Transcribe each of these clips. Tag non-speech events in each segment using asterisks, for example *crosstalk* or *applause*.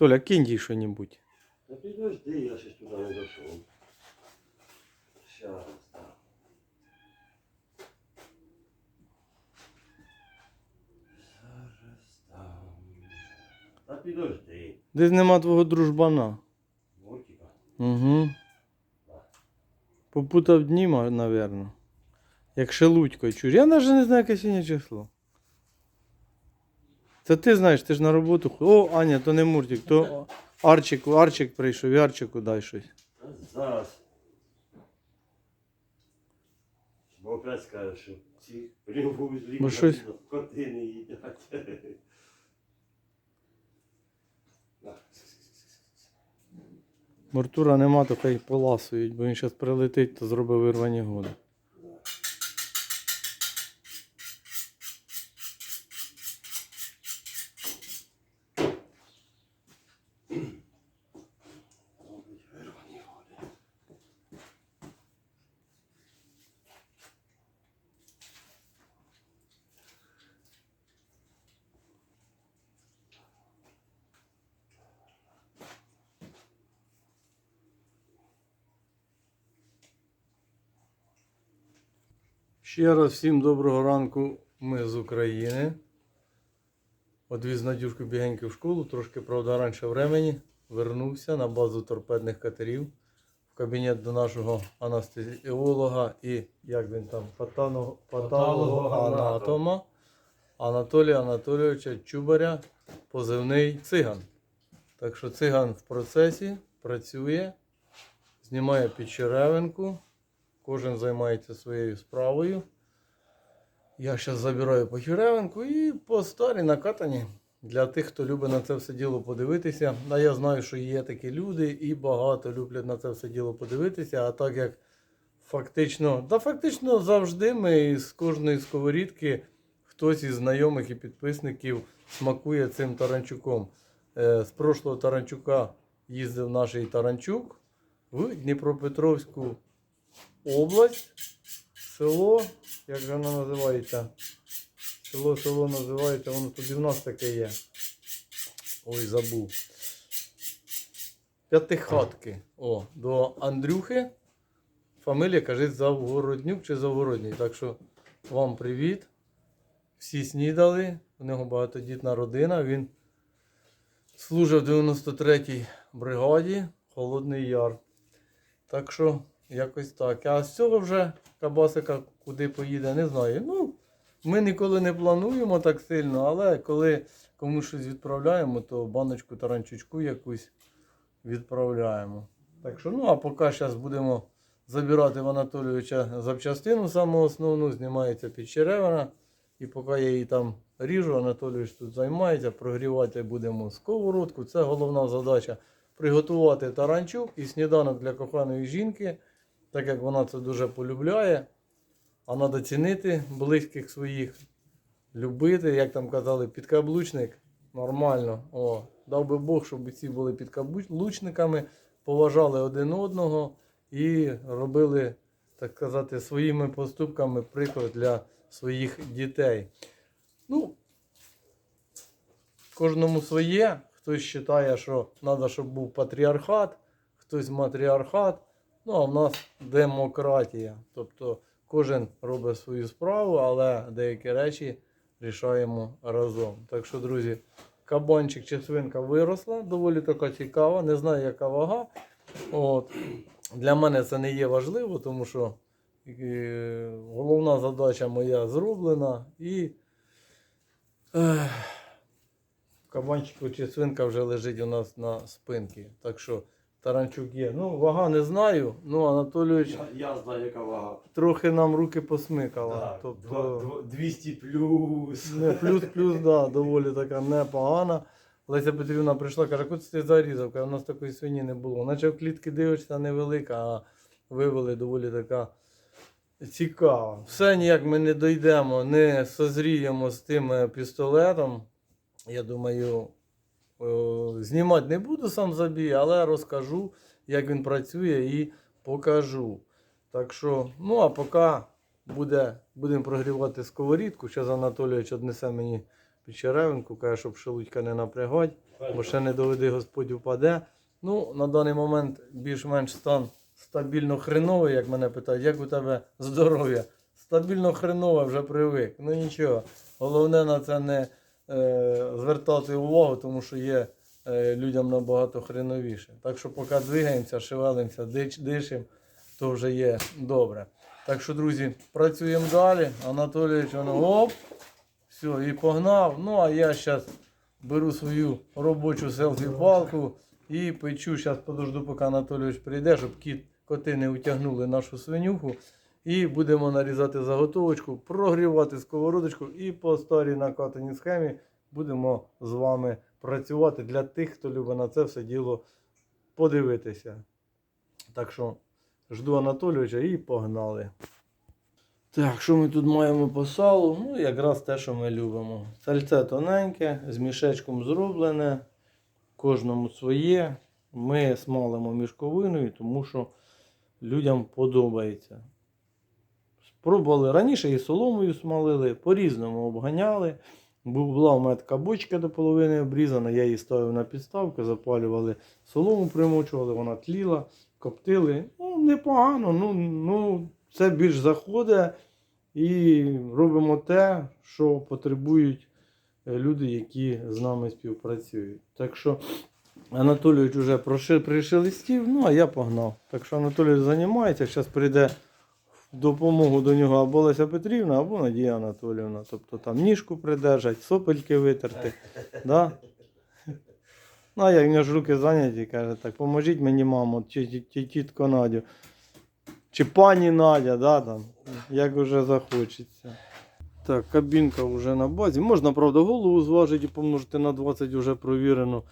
Толя, кинь їй що-небудь. Та підожди, я ще туди не так. Там. Та підожди. Десь нема твого дружбана. Мультика. Угу. Попутав дні, ма- напевно. Як шелудько чуєш. Я навіть не знаю, яке сьогодні число. Це ти знаєш, ти ж на роботу. О, Аня, то не Муртик, то Арчик, Арчик прийшов, і Арчику дай щось. Зараз. Бо опять скаже, що ці Бо щось- коти не їдять. *laughs* На. Мортура нема, то хай поласують, бо він зараз прилетить, то зробить вирвані годи. Ще раз всім доброго ранку. Ми з України. Одвіз Надюшку бігеньки в школу, трошки, правда, раніше времені. Вернувся на базу торпедних катерів в кабінет до нашого анестезіолога і як він там, патано- патологоанатома Анатолія Анатолійовича Чубаря, позивний циган. Так що циган в процесі працює, знімає підчеревинку. Кожен займається своєю справою. Я зараз забираю похеревинку і по старій накатані. Для тих, хто любить на це все діло подивитися. А я знаю, що є такі люди, і багато люблять на це все діло подивитися. А так як фактично, та фактично завжди ми з кожної сковорідки хтось із знайомих і підписників смакує цим таранчуком. Е, З прошлого таранчука їздив наш Таранчук в Дніпропетровську область, село, як же воно називається? Село, село називається, воно тут і в нас таке є. Ой, забув. П'ятихатки. О, до Андрюхи. Фамилія, кажуть, Завгороднюк чи Завгородній. Так що вам привіт. Всі снідали. У нього багатодітна родина. Він служив в 93-й бригаді Холодний Яр. Так що якось так. А з цього вже кабасика куди поїде, не знаю. Ну, ми ніколи не плануємо так сильно, але коли комусь щось відправляємо, то баночку таранчучку якусь відправляємо. Так що, ну, а поки зараз будемо забирати в Анатолійовича запчастину саму основну, знімається підчеревина. І поки я її там ріжу, Анатолійович тут займається, прогрівати будемо сковородку. Це головна задача приготувати таранчук і сніданок для коханої жінки, так як вона це дуже полюбляє. А треба цінити близьких своїх, любити, як там казали, підкаблучник. Нормально. О, дав би Бог, щоб всі були підкаблучниками, поважали один одного і робили, так сказати, своїми поступками приклад для своїх дітей. Ну, кожному своє. Хтось вважає, що треба, щоб був патріархат, хтось матріархат. Ну, а в нас демократія. Тобто кожен робить свою справу, але деякі речі рішаємо разом. Так що, друзі, кабанчик чи свинка виросла, доволі така цікава, не знаю, яка вага. От. Для мене це не є важливо, тому що е, головна задача моя зроблена і. Ех, Кабанчик чи свинка вже лежить у нас на спинці. Так що таранчук є. Ну, вага не знаю. Ну, Анатолійович Я, я знаю, яка вага. трохи нам руки посмикала. Так, тобто, два- два- 200 плюс. не, плюс-плюс, да, доволі така непогана. Леся Петрівна прийшла, каже, куди ти зарізав? Каже, у нас такої свині не було. Наче в клітки дивишся невелика, а вивели доволі така цікава. Все ніяк ми не дійдемо, не созріємо з тим е, пістолетом. Я думаю, знімати не буду сам забій, але розкажу, як він працює і покажу. Так що, ну а поки буде, будемо прогрівати сковорідку, зараз Анатолійович однесе мені під черевинку, каже, щоб шелудька не напрягати, бо ще не доведи Господь упаде. Ну, на даний момент більш-менш стан стабільно хреновий, як мене питають, як у тебе здоров'я? Стабільно хренове, вже привик. Ну нічого. Головне на це не е, звертати увагу, тому що є е, людям набагато хреновіше. Так що поки двигаємося, шевелимося, дишимо, то вже є добре. Так що, друзі, працюємо далі. Анатолійович, оп, все, і погнав. Ну, а я зараз беру свою робочу селфі-палку і печу. Зараз подожду, поки Анатолійович прийде, щоб кіт, коти не утягнули нашу свинюху. І будемо нарізати заготовочку, прогрівати сковородочку і по старій накатаній схемі будемо з вами працювати для тих, хто любить на це все діло подивитися. Так що жду Анатолійовича і погнали. Так, що ми тут маємо по салу? Ну, якраз те, що ми любимо. Сальце тоненьке, з мішечком зроблене, кожному своє. Ми смалимо мішковиною, тому що людям подобається. Спробували раніше і соломою смалили, по-різному обганяли. Була в мене така бочка до половини обрізана, я її ставив на підставку, запалювали солому, примочували, вона тліла, коптили. Ну, непогано, ну, ну, це більш заходить і робимо те, що потребують е, люди, які з нами співпрацюють. Так що Анатолійович вже проши- пришелестів, ну а я погнав. Так що Анатолійович займається, зараз прийде допомогу до нього або Леся Петрівна, або Надія Анатоліївна. Тобто там ніжку придержать, сопельки витерти. Да? Ну, а як в нього ж руки зайняті, каже, так, поможіть мені, мамо, чи, тітко Надю. Чи пані Надя, да, там, як вже захочеться. Так, кабінка вже на базі. Можна, правда, голову зважити і помножити на 20 вже провірено.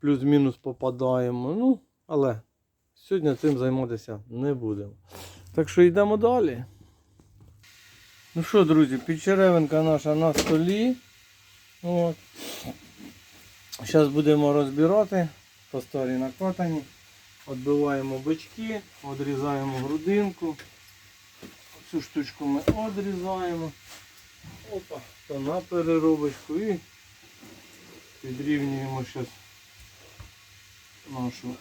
Плюс-мінус попадаємо. Ну, але сьогодні цим займатися не будемо. Так що йдемо далі. Ну що, друзі, підчеревинка наша на столі. От. Зараз будемо розбирати по старій накатані. Відбиваємо бички, відрізаємо грудинку. Цю штучку ми відрізаємо. Опа, та на переробочку і підрівнюємо зараз нашу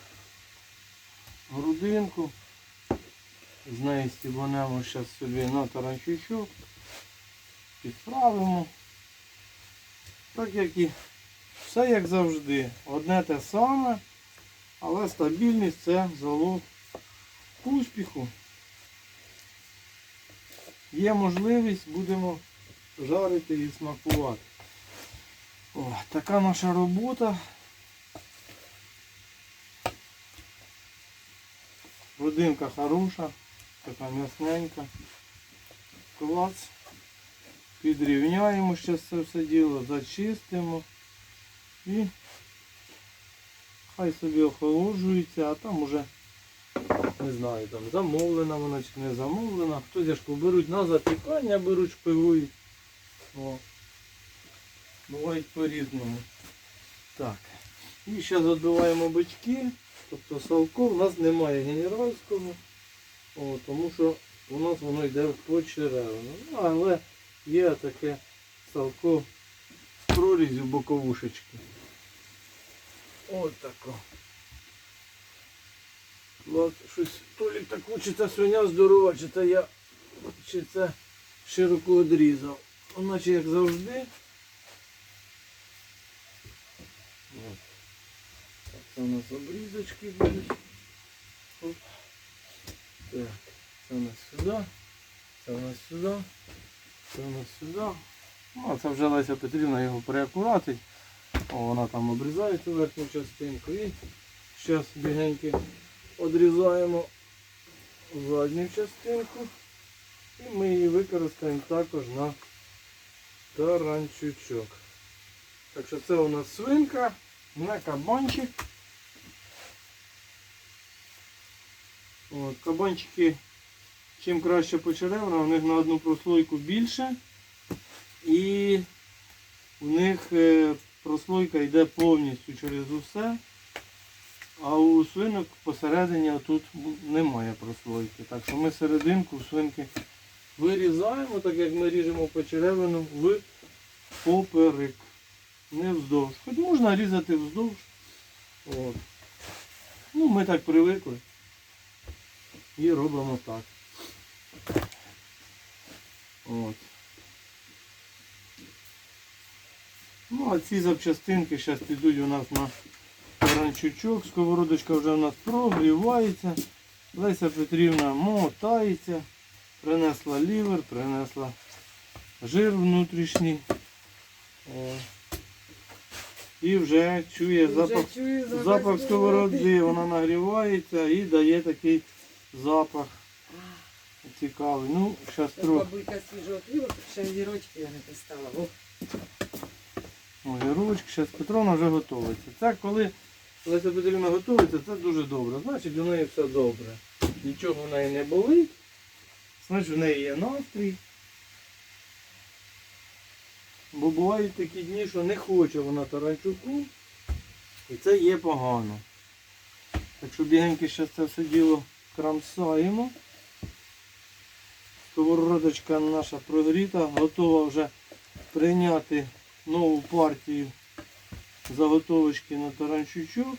грудинку. З неї стібанемо зараз собі на таранчучок. Підправимо. Так як і все як завжди. Одне те саме, але стабільність це залог успіху. Є можливість, будемо жарити і смакувати. О, така наша робота. Родинка хороша, така м'ясненька. Клац. Підрівняємо ще це все діло, зачистимо і хай собі охолоджується, а там уже не знаю, там замовлена вона чи не замовлена. Хтось яшку беруть на запікання, беруть, шпигують. Бувають по-різному. Так. І зараз відбиваємо бички. Тобто салко у нас немає генеральського, о, тому що у нас воно йде в почеревину. Ну, але є таке салко з прорізю боковушечки. Ось тако. Щось Толік так хочеться свиня здорова, чи це я чи це широко одрізав. Наче як завжди. Це у нас обрізочки будуть. Так, це у нас сюди. Це у нас сюди. Це у нас сюди. Ну, а це вже Леся Петрівна його переакуратить. Вона там обрізає цю верхню частинку і зараз бігеньки одрізаємо задню частинку. І ми її використаємо також на таранчучок. Так що це у нас свинка, на кабанчик. От, кабанчики, чим краще почеревна, у них на одну прослойку більше. І у них е, прослойка йде повністю через усе. А у свинок посередині тут немає прослойки. Так що ми серединку свинки вирізаємо, так як ми ріжемо почеревину в поперек. не вздовж. Хоч можна різати вздовж. От. Ну, ми так привикли. І робимо так. От. Ну, а ці запчастинки зараз підуть у нас на таранчучок. Сковородочка вже у нас прогрівається. Леся Петрівна мотається. Принесла лівер, принесла жир внутрішній. О. І вже чує запах, чую запах сковороди. Вона нагрівається і дає такий запах цікавий. Ну, зараз трохи. бабулька свіжого хліба, ще вірочки я не поставила. О, Огірочки, зараз Петровна вже готується. Це коли Леся Петрівна готується, це дуже добре. Значить у неї все добре. Нічого в неї не болить. Значить в неї є настрій. Бо бувають такі дні, що не хоче вона таранчуку. І це є погано. Так що бігеньки зараз це все діло крамсаємо. Сковородочка наша прогріта, готова вже прийняти нову партію заготовочки на таранчучок.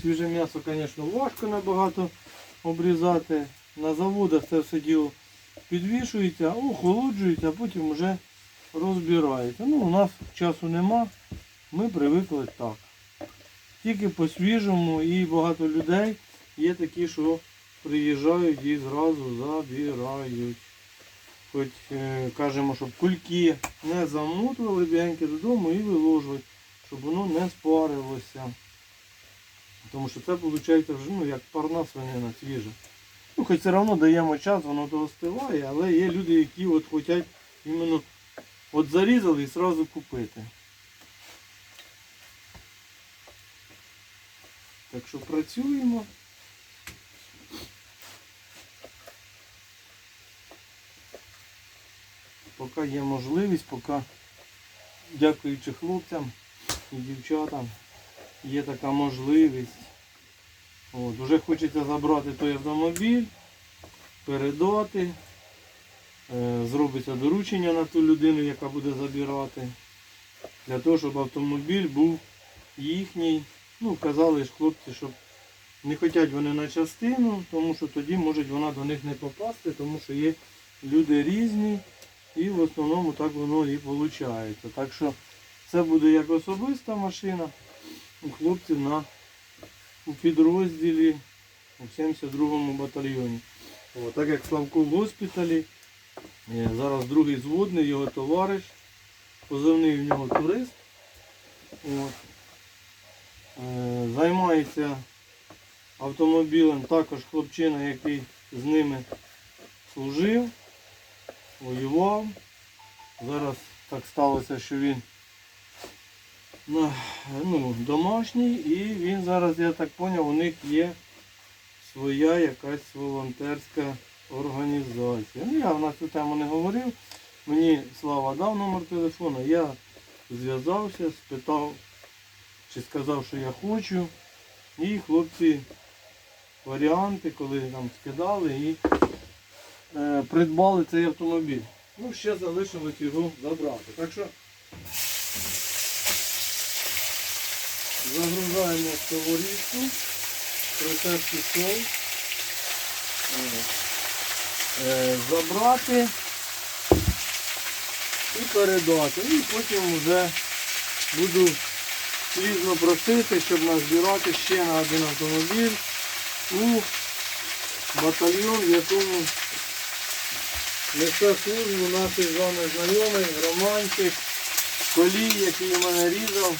Свіже м'ясо, звісно, важко набагато обрізати. На заводах це все діло підвішується, охолоджується, а потім вже розбирається. Ну, у нас часу нема, ми привикли так. Тільки по-свіжому і багато людей є такі, що приїжджають і зразу забирають. Хоч е, кажемо, щоб кульки не замотували бігеньки додому і виложувати, щоб воно не спарилося. Тому що це виходить вже ну, як парна свинина свіжа. Ну, хоч все одно даємо час, воно то остиває, але є люди, які от хочуть іменно от зарізали і одразу купити. Так що працюємо. Поки є можливість, поки дякуючи хлопцям і дівчатам є така можливість. От, Уже хочеться забрати той автомобіль, передати. Е, зробиться доручення на ту людину, яка буде забирати. Для того, щоб автомобіль був їхній. Ну, казали ж хлопці, щоб не хочуть вони на частину, тому що тоді може вона до них не попасти, тому що є люди різні. І в основному так воно і виходить. Так що це буде як особиста машина у хлопців на у підрозділі у 72-му батальйоні. О, так як Славко в госпіталі, е, зараз другий зводний, його товариш, позивний в нього турист. От. Е, Займається автомобілем також хлопчина, який з ними служив, воював. Зараз так сталося, що він ну, домашній і він зараз, я так зрозумів, у них є своя якась волонтерська організація. Ну, я на цю тему не говорив. Мені Слава дав номер телефону, я зв'язався, спитав, чи сказав, що я хочу. І хлопці варіанти, коли там скидали і е, придбали цей автомобіль. Ну, ще залишилось його забрати. Так що загружаємо сковорідку, протерти сол. Забрати і передати. І потім вже буду слізно просити, щоб назбирати ще на один автомобіль у батальйон, в якому несе службу наш з вами знайомий, Романчик, Колій, який мене різав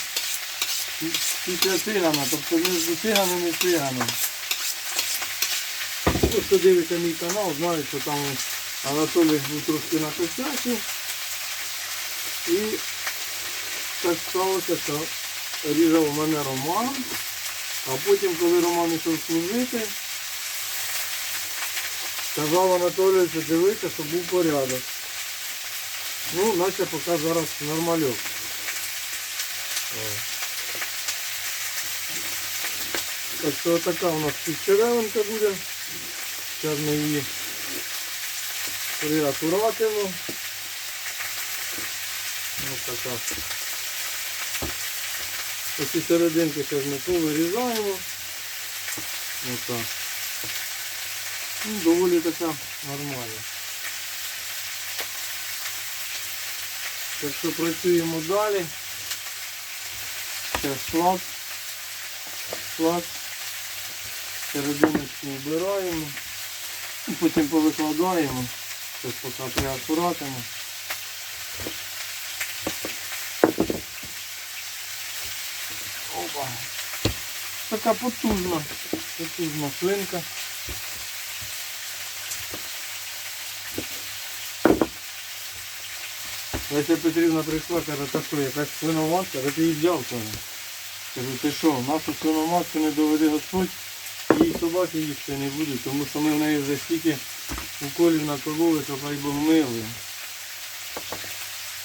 після цигана, тобто між циганом і циганом. Ну, хто дивиться мій канал, знає, що там Анатолій трошки накосячив. І так сталося, що різав мене Роман. А потім, коли Роман йшов служити, сказав Анатолію, що дивися, щоб був порядок. Ну, наче поки зараз нормальок. Так що така у нас підчеревинка буде. Зараз ми її приакуратимо. Ось така. Оці серединки зараз ми повирізаємо. Ось так. Ну, доволі така нормальна. Так що працюємо далі. Зараз клас. Клас. Серединочку вбираємо. І потім повикладаємо. Зараз поки приакуратимо. Опа. Така потужна, потужна свинка. Леся Петрівна прийшла, каже, та що, якась свиноматка, де ти її взяв каже. Кажу, ти що, нашу свиноматку не доведи Господь, її собаки їсти не будуть, тому що ми в неї вже стільки уколів накололи, то хай Бог милує.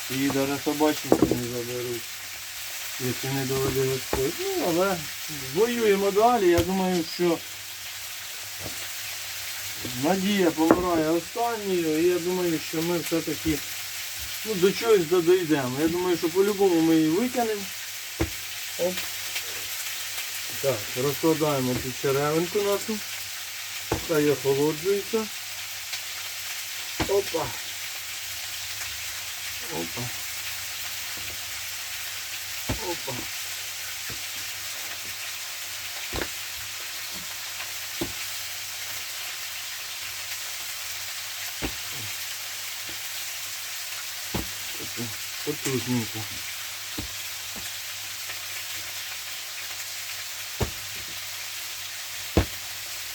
Її навіть собачники не заберуть, якщо не доведе Ну, але воюємо далі, я думаю, що надія помирає останньою, і я думаю, що ми все-таки ну, до чогось дійдемо. Я думаю, що по-любому ми її витягнемо. Оп. Так, розкладаємо цю черевинку нашу. Хай охолоджується. Опа. Опа. Опа. Потужненько.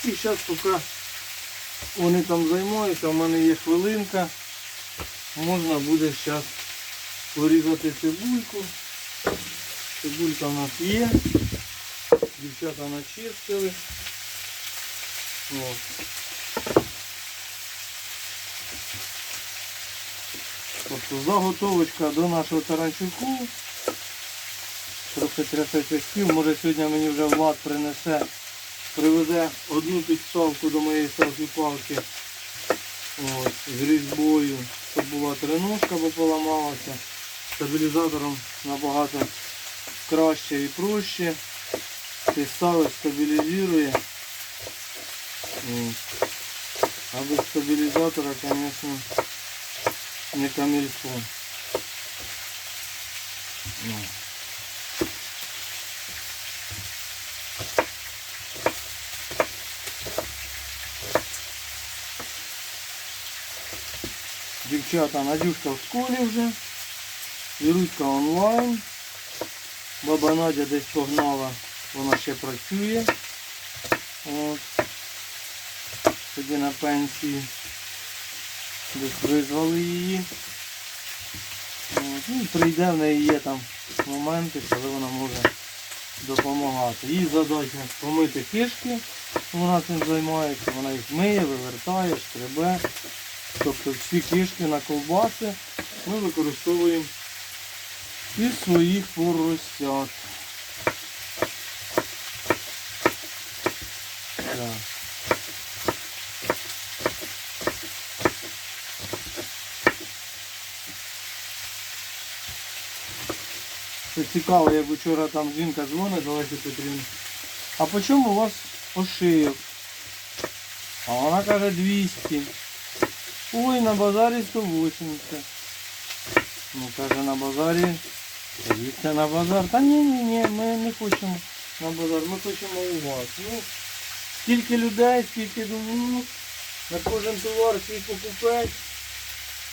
І зараз поки вони там займаються, у мене є хвилинка. Можна буде зараз порізати цибульку. Цибулька у нас є. Дівчата начистили. Тобто заготовочка до нашого таранчуку. Трохи трясе цвяхів. Може сьогодні мені вже Влад принесе, привезе одну підставку до моєї селфі-палки. З різьбою, щоб була треножка, бо поламалася. Стабілізатором набагато краще і проще. Ти ставиш, стабілізує. От. А без стабілізатора, звісно, не камільфо. Ну. Дівчата, Надюшка в школі вже. Віруська онлайн. Баба Надя десь погнала, вона ще працює. От. Тоді на пенсії. Десь визвали її. От. Ну, прийде, в неї є там моменти, коли вона може допомагати. Їй задача помити кишки, вона цим займається, вона їх миє, вивертає, шкребе. Тобто всі кишки на ковбаси ми використовуємо із своїх поросят. Так. Це цікаво, як вчора там жінка дзвонить до Лесі Петрівни. А по чому у вас ошийок? А вона каже 200. Ой, на базарі 180. Ну, каже, на базарі. Їдьте на базар. Та ні, ні, ні, ми не хочемо на базар, ми хочемо у вас. Ну, скільки людей, скільки думаю, на кожен товар свій покупець.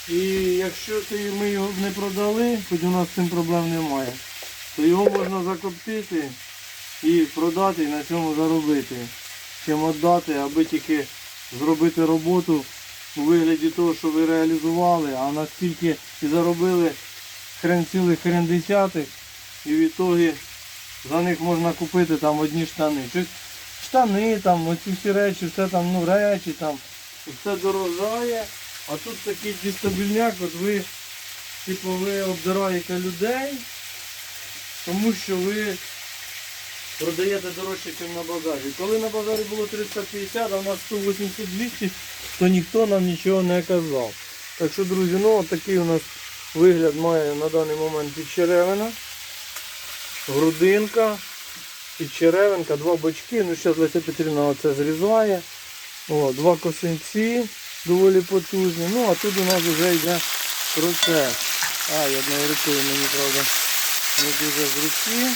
І якщо ти, ми його не продали, хоч у нас з цим проблем немає, то його можна закоптити і продати і на цьому заробити. Чим віддати, аби тільки зробити роботу у вигляді того, що ви реалізували, а наскільки і заробили хрен цілих хрен десятих, і в ітогі за них можна купити там одні штани. Щось, штани, там, оці всі речі, все там, ну, речі там, все дорожає. А тут такий дістабільняк, от ви, типу, ви обдираєте людей, тому що ви продаєте дорожче, ніж на базарі. Коли на базарі було 350, а в нас 180-200, то ніхто нам нічого не казав. Так що, друзі, ну от такий у нас Вигляд має на даний момент підчеревина, грудинка, підчеревинка, два бочки. Ну, зараз Леся Петрівна оце зрізає. О, два косинці доволі потужні. Ну, а тут у нас вже йде процес. А, я одною рукою мені, правда, не дуже з руки.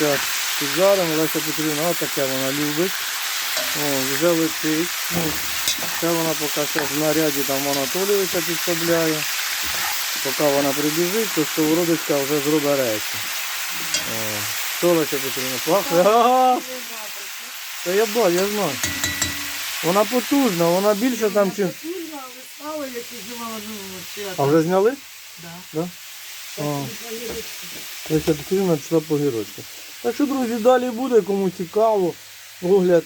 Зараз піджаримо, Леся Петрівна, отаке вона любить. О, вже летить. Ну, це вона поки що в наряді там в Анатолійовича підставляє. Поки вона прибіжить, то сковородочка вже зробить речі. О, що Леся Петрівна, пахне? Та я бачу, я знаю. Вона потужна, вона більше там чим. Потужно, але стало, як і ну, ще А вже зняли? Да. Да? Так, А. і поїдуть. Леся Петрівна пішла по гірочку. Так що, друзі, далі буде, кому цікаво, огляд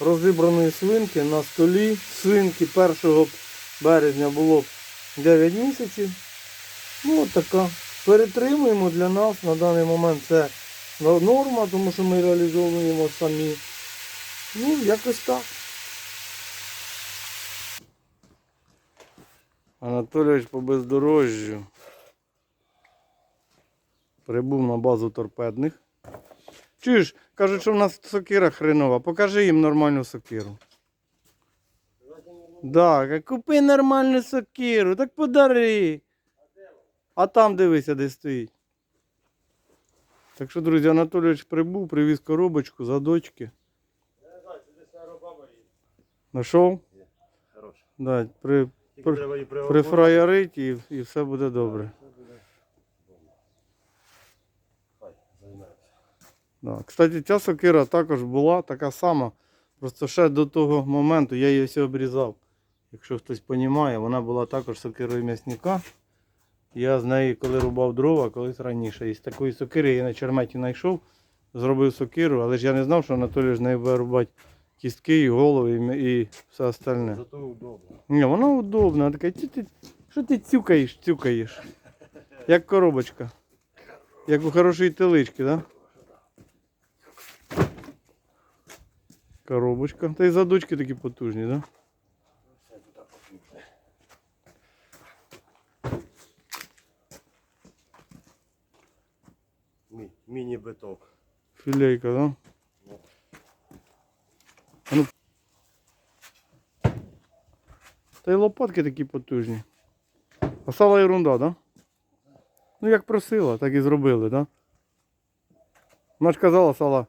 розібраної свинки на столі. Свинки 1 березня було 9 місяців. Ну от така. Перетримуємо для нас на даний момент це норма, тому що ми реалізовуємо самі. Ну, якось так. Анатолійович по бездорожжю прибув на базу торпедних. Чуєш, кажуть, що в нас сокира хренова. Покажи їм нормальну сокиру. Так, купи нормальну сокиру, так подари. А там дивися, де стоїть. Так що, друзі, Анатолійович прибув, привіз коробочку, задочки. Нашов? Хороше. Да, при, При- треба і, і все буде добре. Хай, займається. Да. Кстати, ця сокира також була така сама. Просто ще до того моменту я її все обрізав. Якщо хтось розуміє, вона була також сокирою м'ясника. Я з неї, коли рубав дрова, колись раніше. Із такої сокири я на черметі знайшов, зробив сокиру, але ж я не знав, що Анатолій з нею буде рубати кістки, і голови, і, і все остальне. Зато удобно. Ні, вона удобна. Така, «Ті ти, що ти цюкаєш, цюкаєш? Як коробочка. Як у хорошої телички, так? Да? Коробочка. Та й задочки такі потужні, так? Да? Мі- Міні-биток. Філейка? Да? Ну. Та й лопатки такі потужні. А сало ерунда? Да? Ну як просила, так і зробили? Да? Вона ж казала, сала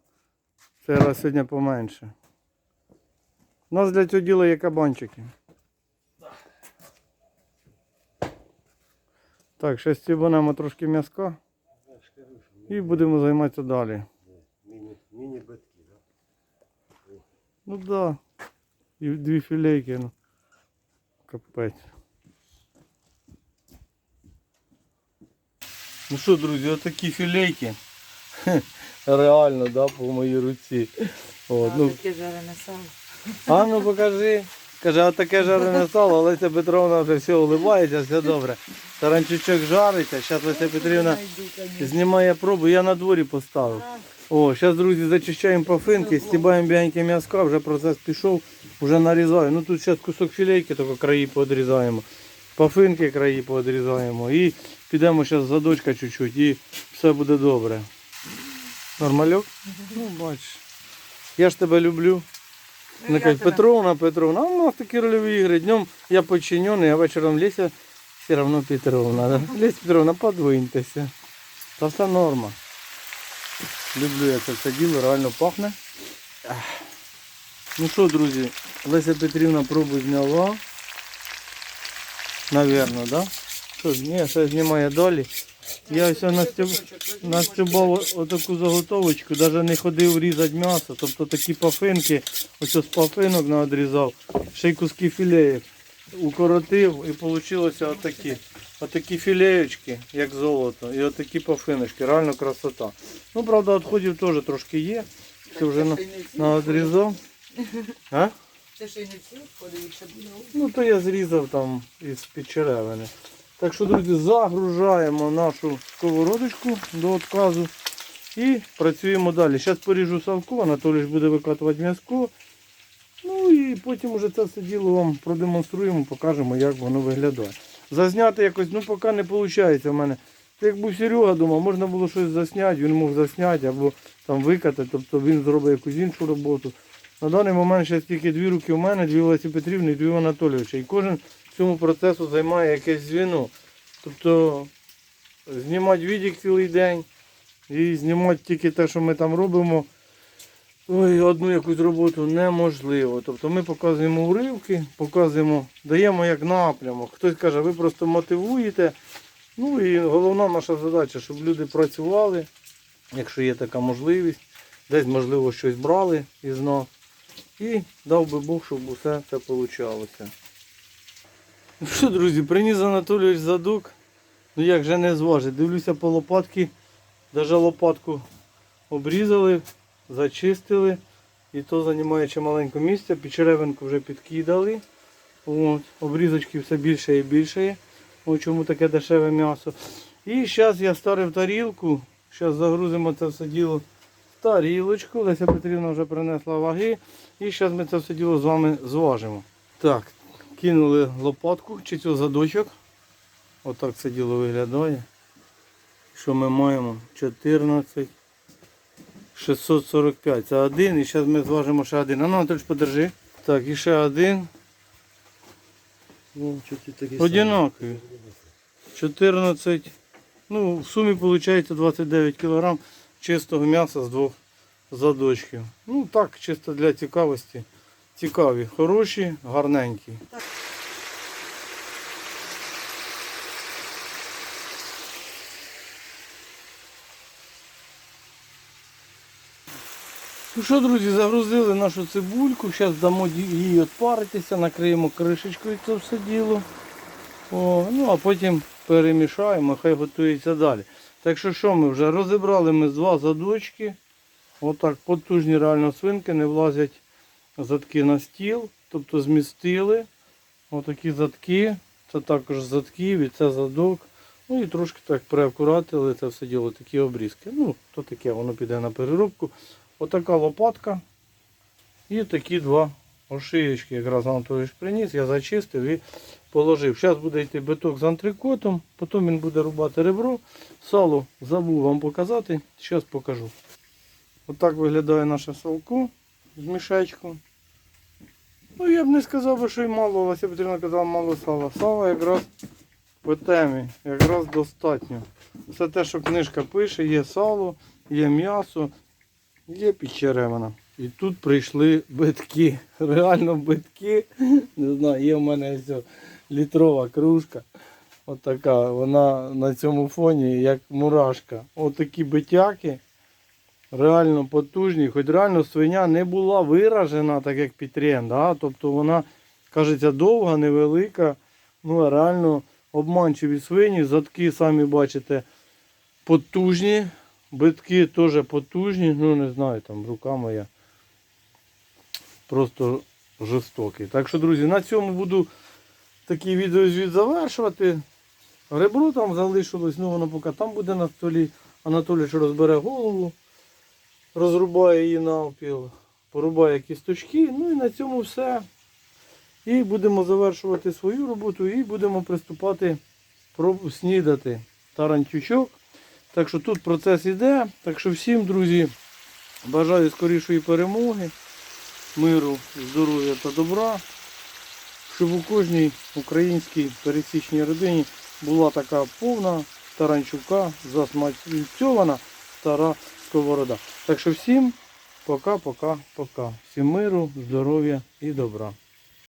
цей раз сьогодні поменше. У нас для цього діла є кабанчики. Так, ще стібанемо трошки м'язка і будемо займатися далі. міні- міні-битки. да? Ну да. І дві філейки, ну. Капець. Ну що, друзі, отакі філейки. *laughs* Реально, да, по моїй руці. От, ну, таке жарене сало. А ну покажи. Каже, а таке жарене сало, Леся Петровна вже все улибається, все добре. Таранчучок жариться, зараз Леся Петрівна знімає пробу, я на дворі поставив. О, зараз, друзі, зачищаємо пафинки, стібаємо біленьке м'язка, вже процес пішов, вже нарізаю. Ну тут зараз кусок філейки, тільки краї подрізаємо. Пафинки краї подрізаємо. І підемо зараз задочка чуть-чуть і все буде добре. Нормальок? Ну, бачиш. Я ж тебе люблю. Ну, я каже, тебе. Петровна, Петровна, а у нас такі рольові ігри. Днем я подчинений, а вечором Леся все одно Петровна. Да? Леся Петровна, подвиньтеся. Та все норма. Люблю я це все діло, реально пахне. Ну що, друзі, Леся Петрівна пробу зняла. Навірно, да? Що, ні, ще знімає далі. Я ось настюб... настюбав отаку заготовочку, навіть не ходив різати м'ясо, тобто такі пафинки, ось з пафинок наодрізав, ще й куски філеїв укоротив і вийшло отакі. Отакі філеєчки, як золото, і отакі пафиночки, реально красота. Ну, правда, відходів теж трошки є. Це вже на, наодрізав. А? Це ще й не всі входить, якщо буде. Ну, то я зрізав там із під черевини. Так що, друзі, загружаємо нашу сковородочку до відказу і працюємо далі. Зараз поріжу савку, Анатолій буде викатувати м'язко. Ну і потім уже це все діло вам продемонструємо, покажемо, як воно виглядає. Зазняти якось, ну поки не виходить в мене. Як був Серега думав, можна було щось засняти, він мог засняти або там викати, тобто він зробить якусь іншу роботу. На даний момент ще тільки дві руки у мене, дві Олесі Петрівни і дві Анатолійовича. І кожен в цьому процесу займає якесь звіно. Тобто знімати відік цілий день і знімати тільки те, що ми там робимо. Ой, одну якусь роботу неможливо. Тобто ми показуємо уривки, показуємо, даємо як напрямок. Хтось каже, ви просто мотивуєте. Ну і головна наша задача, щоб люди працювали, якщо є така можливість, десь, можливо, щось брали із нас. І дав би Бог, щоб усе це вийшло. Ну що, друзі, приніс Анатолійович задок. Ну як же не зважить. Дивлюся по лопатки, навіть лопатку обрізали, зачистили. І то займає чималенько місця. Підчеревинку вже підкидали. От, обрізочки все більше і більше. Ось чому таке дешеве м'ясо. І зараз я старив тарілку. Зараз загрузимо це все діло в тарілочку. Леся Петрівна вже принесла ваги. І зараз ми це все діло з вами зважимо. Так, кинули лопатку чи цю задочок. Отак це діло виглядає. Що ми маємо? 14. 645. Це один. І зараз ми зважимо ще один. А ну, Анатолій, подержи. Так, і ще один. Ну, Одинакові. 14. Ну, в сумі виходить 29 кг чистого м'яса з двох задочків. Ну так, чисто для цікавості. Цікаві, хороші, гарненькі. Ну що, друзі, загрузили нашу цибульку. Зараз дамо їй відпаритися, накриємо кришечкою це все діло. О, ну а потім перемішаємо, хай готується далі. Так що що ми вже розібрали ми з два задочки. Отак потужні реально свинки не влазять задки на стіл. Тобто змістили. Отакі задки. Це також задків і це задок. Ну і трошки так приакуратили це все діло, такі обрізки. Ну, то таке, воно піде на переробку. Отака лопатка. І такі два ошиєчки. Якраз Анатолійович приніс, я зачистив і положив. Зараз буде йти биток з антрикотом, потім він буде рубати ребро. Сало забув вам показати, зараз покажу. Отак виглядає наше салко з мішечком. Ну я б не сказав, би, що й мало, Вася Петрівна казала мало сала. Сала якраз по темі, якраз достатньо. Все те, що книжка пише, є сало, є м'ясо, є підчеревина. І тут прийшли битки. *laughs* Реально битки. Не знаю, є в мене ось літрова кружка. Отака. Вона на цьому фоні як мурашка. Отакі битяки. Реально потужні. Хоч реально свиня не була виражена, так як Пітрен. Да? Тобто вона, кажеться, довга, невелика. Ну а реально обманчиві свині. Задки, самі бачите, потужні. Битки теж потужні. Ну не знаю, там рука моя просто жорстокий. Так що, друзі, на цьому буду такий відеозвіт завершувати. Ребро там залишилось, ну воно поки там буде на столі. Анатолій розбере голову, розрубає її навпіл, порубає кісточки. Ну і на цьому все. І будемо завершувати свою роботу і будемо приступати снідати тарантючок. Так що тут процес іде. Так що всім, друзі, бажаю скорішої перемоги миру, здоров'я та добра, щоб у кожній українській пересічній родині була така повна таранчука, засмальцьована стара сковорода. Так що всім пока-пока-пока. Всім миру, здоров'я і добра.